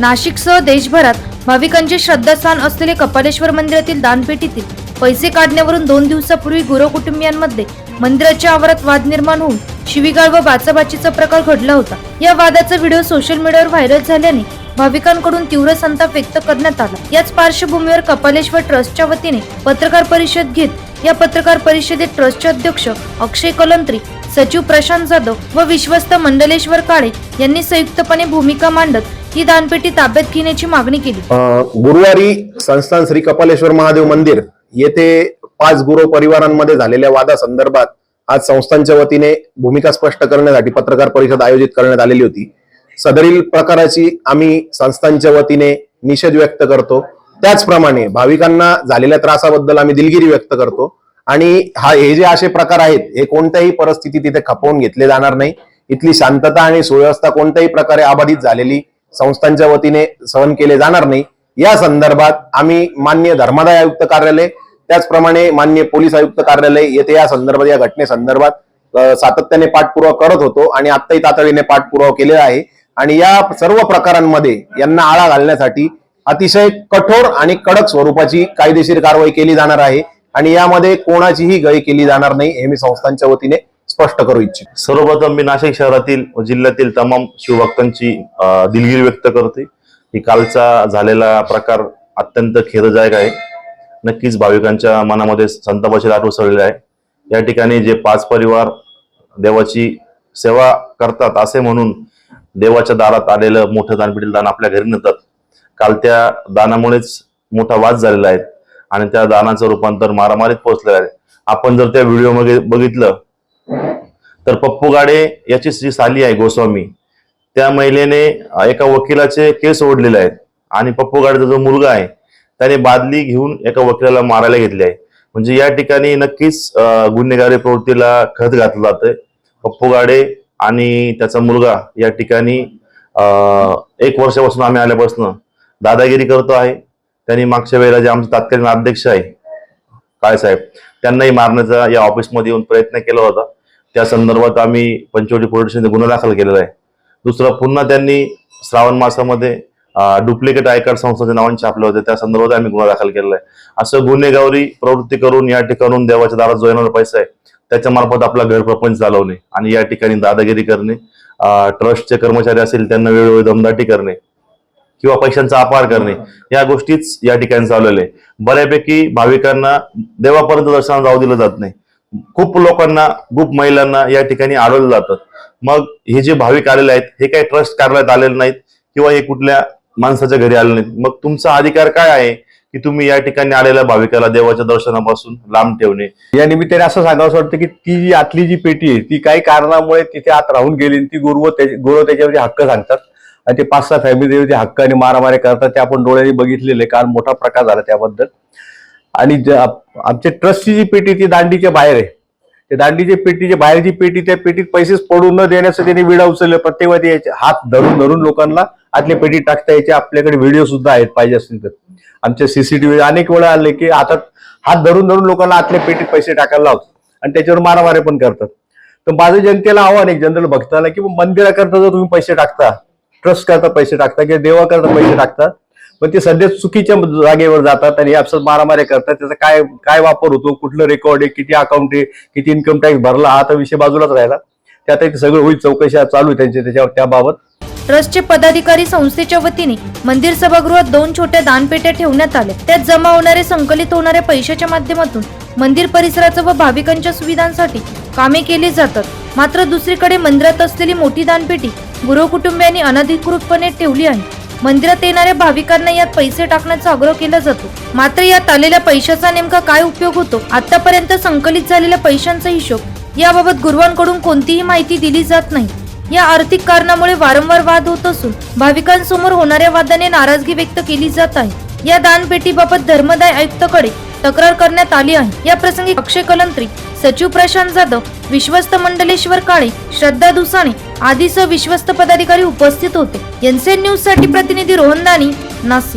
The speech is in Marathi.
नाशिकसह देशभरात भाविकांचे श्रद्धास्थान असलेले कपालेश्वर मंदिरातील दानपेटीतील पैसे काढण्यावरून दोन दिवसापूर्वी गुरव कुटुंबियांमध्ये मंदिराच्या आवारात वाद निर्माण होऊन शिवीगाळ व बाचाबाचीचा प्रकार घडला होता. या वादाचा व्हिडिओ सोशल मीडियावर व्हायरल झाल्याने भाविकांकडून तीव्र संताप व्यक्त करण्यात आला. याच पार्श्वभूमीवर कपालेश्वर ट्रस्टच्या वतीने पत्रकार परिषद घेत या पत्रकार परिषदेत ट्रस्टचे अध्यक्ष अक्षय कलंत्री सचिव प्रशांत जाधव व विश्वस्त मंडलेश्वर काळे यांनी संयुक्तपणे भूमिका मांडत ही दानपेटी ताब्यात घेण्याची मागणी केली. गुरुवारी संस्थान श्री कपालेश्वर महादेव मंदिर येथे पाच गुरु परिवारांमध्ये झालेल्या वादासंदर्भात आज संस्थांच्या वतीने भूमिका स्पष्ट करण्यासाठी पत्रकार परिषद आयोजित करण्यात आलेली होती. सदरील प्रकाराची आम्ही संस्थांच्या वतीने निषेध व्यक्त करतो. त्याचप्रमाणे भाविकांना झालेल्या त्रासाबद्दल आम्ही दिलगिरी व्यक्त करतो. आणि हा हे जे असे प्रकार आहेत हे कोणत्याही परिस्थितीत तिथे खपवून घेतले जाणार नाही. इथली शांतता आणि सुव्यवस्था कोणत्याही प्रकारे अबाधित झालेली संस्थांच्या वतीने सहन केले जाणार नाही. या संदर्भात आम्ही मान्य धर्मादाय आयुक्त कार्यालय त्याचप्रमाणे मान्य पोलीस आयुक्त कार्यालय येथे या संदर्भात या घटनेसंदर्भात सातत्याने पाठपुरावा करत होतो आणि आत्ताही तातडीने पाठपुरावा केलेला आहे. आणि या सर्व प्रकारांमध्ये यांना आळा घालण्यासाठी अतिशय कठोर आणि कडक स्वरूपाची कायदेशीर कारवाई केली जाणार आहे. आणि यामध्ये कोणाचीही गय केली जाणार नाही हे मी संस्थांच्या वतीने स्पष्ट करू इच्छितो. सर्वप्रथम मी नाशिक शहरातील व जिल्ह्यातील तमाम शिवभक्तांची दिलगिरी व्यक्त करते की कालचा झालेला प्रकार अत्यंत खेददायक आहे. नक्कीच भाविकांच्या मनामध्ये संतापाची लाट उसळलेली आहे. या ठिकाणी जे पाच परिवार देवाची सेवा करतात असे म्हणून देवाच्या दारात आलेलं मोठं दानपिटील दान आपल्या घरी नेतात. काल त्या दानामुळेच मोठा वाद झालेला आहे आणि त्या दानाचं रूपांतर मारामारीत पोहोचलेलं आहे. आपण जर त्या व्हिडिओमध्ये बघितलं तर पप्पू गाडे याची जी साली आहे गोस्वामी. त्या महिलेने एका वकिलाचे केस ओढलेले आहेत आणि पप्पू गाडेचा जो मुलगा आहे त्याने बादली घेऊन एका वकिलाला मारायला घेतली आहे. म्हणजे या ठिकाणी नक्कीच गुन्हेगारी प्रवृत्तीला खत घातलं जातंय. पप्पू गाडे आणि त्याचा मुलगा या ठिकाणी एक वर्षापासून आम्ही आल्यापासून दादागिरी करतो आहे. त्यांनी मागच्या वेळेला जे आमचे तात्कालीन अध्यक्ष आहे काय साहेब त्यांनाही मारण्याचा या ऑफिसमध्ये येऊन प्रयत्न केला होता. त्या संदर्भात आम्ही पंचवटी पोलीस गुन्हा दाखल केलेला आहे. दुसरं पुन्हा त्यांनी श्रावण मासामध्ये डुप्लिकेट आय कार्ड संस्थांचे छापले होते. त्या संदर्भात आम्ही गुन्हा दाखल केलेला आहे. असं गुन्हेगारी प्रवृत्ती करून या ठिकाणून देवाच्या दारात जो येणारा पैसा आहे. त्याच्या मार्फत आपला घरप्रपंच चालवणे आणि या ठिकाणी दादागिरी करणे ट्रस्टचे कर्मचारी असतील त्यांना वेळोवेळी दमदाटी करणे. किंवा पैशांचा अपार करणे या गोष्टीच या ठिकाणी चालवले बऱ्यापैकी भाविकांना देवापर्यंत दर्शन जाऊ दिलं जात नाही. खूप लोकांना खूप महिलांना या ठिकाणी अडवलं जातं. मग हे जे भाविक आलेले आहेत हे काही ट्रस्ट कार्यालयात आलेले नाहीत किंवा हे कुठल्या माणसाच्या घरी आले नाहीत. मग तुमचा अधिकार काय आहे की तुम्ही या ठिकाणी आलेल्या भाविकाला देवाच्या दर्शनापासून लांब ठेवणे? या निमित्ताने असं सांगावं वाटतं की ती जी आतली जी पेटी आहे ती काही कारणामुळे तिथे आत राहून गेली ती गुरु गुरु त्याच्यावरती हक्क सांगतात. आणि ते पाच सहा फॅमिली हक्क आणि मारामारी करतात ते आपण डोळ्यांनी बघितलेले काल मोठा प्रकार झाला त्याबद्दल. आणि जे आमच्या ट्रस्टची जी पेटी ती दांडीच्या बाहेर आहे. ते दांडीच्या पेटी बाहेर जी पेटी त्या पेटीत पैसेच पडून न देण्याचं त्यांनी विडा उचललं. प्रत्येकवादी याचे हात धरून धरून लोकांना आतल्या पेटीत टाकता याचे आपल्याकडे व्हिडिओ सुद्धा आहेत पाहिजे असतील तर. आमच्या सीसीटीव्ही अनेक वेळा आले की आता हात धरून धरून लोकांना आतल्या पेटीत पैसे टाकायला लावतात. आणि त्याच्यावर मारामारी पण करतात. तर माझं जनतेला आव्हान एक जनरल भक्ताला की मंदिराकरता जर तुम्ही पैसे टाकता ट्रस्ट करता पैसे टाकतात किंवा देवाकरता पैसे टाकतात. पण ते सध्या चुकीच्या जागेवर जातात आणि आपसात मारामारी करतात. त्याचा काय काय वापर होतो? कुठलं रेकॉर्ड आहे? किती अकाउंट आहे? किती इन्कम टॅक्स भरला? हा तर विषय बाजूलाच राहिला. त्यात एक सगळं होईल चौकशा चालू आहे त्यांच्या त्याच्यावर त्याबाबत. ट्रस्टचे पदाधिकारी संस्थेच्या वतीने मंदिर सभागृहात दोन छोट्या दानपेट्या ठेवण्यात आल्या. त्यात जमा होणारे संकलित होणाऱ्या पैशाच्या माध्यमातून मंदिर परिसराचं व भाविकांच्या सुविधांसाठी कामे केली जातात. मात्र दुसरीकडे मंदिरात असलेली मोठी दानपेटी गुरु कुटुंबियांनी अनधिकृतपणे ठेवली आहे. मंदिरात येणाऱ्या भाविकांना यात पैसे टाकण्याचा आग्रह केला जातो. मात्र यात आलेल्या पैशाचा नेमका काय उपयोग होतो? आतापर्यंत संकलित झालेल्या पैशांचा हिशोब याबाबत गुरुवांकडून कोणतीही माहिती दिली जात नाही. या आर्थिक कारणामुळे वारंवार वाद होत असून भाविकांसमोर होणाऱ्या वादाने नाराजगी व्यक्त केली जात आहे. या दानपेटीबाबत धर्मदाय आयुक्ताकडे तक्रार करण्यात आली आहे. या प्रसंगी अक्षय कलंत्री सचिव प्रशांत जाधव विश्वस्त मंडलेश्वर काळे श्रद्धा दुसाणे आदीसह विश्वस्त पदाधिकारी उपस्थित होते. एनसीएन न्यूजसाठी प्रतिनिधी रोहन दानी नाशिक.